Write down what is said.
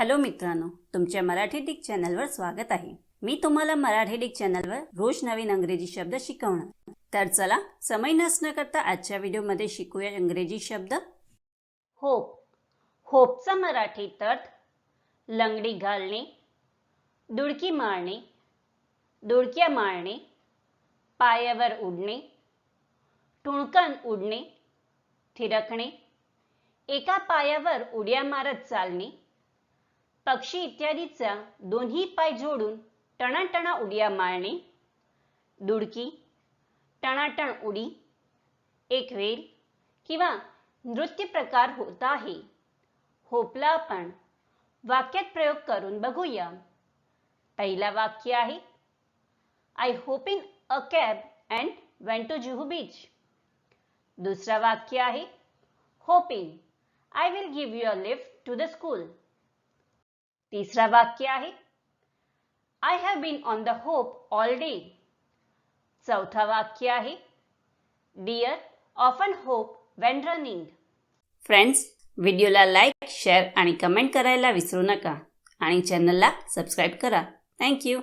Hello मित्रांनो तुमच्या Marathi Dick चॅनलवर स्वागत आहे. मी तुम्हाला मराठी डिक चॅनलवर रोज नवीन अंग्रेजी शब्द शिकवणार. तर चला समय नसणं करता आजच्या व्हिडिओमध्ये शिकूया इंग्रजी शब्द. होप. होपचा मराठी अर्थ लंगडी घालणे दुडकी मारणे दुडक्या मारणे पायावर उडणे टुणकन उडणे थिरकणे एका पायावर उड्या मारत चालणे पक्षी इत्यादीचा दोन्ही पाय जोडून टणाटणा उड्या मारणे. दुडकी टणाटण उडी एक वेळ किंवा नृत्य प्रकार होत आहे. होपला आपण वाक्यात प्रयोग करून बघूया. पहिला वाक्य आहे I hop in a cab and went to Juhu beach दुसरा वाक्य आहे hoping I will give you a lift to the school तिसरा वाक्य आहे. I have been on the hop all day चौथा वाक्य आहे. Deer often hop when running friends व्हिडिओला लाईक शेअर आणि कमेंट करायला विसरू नका. आणि चॅनलला सबस्क्राईब करा. थँक्यू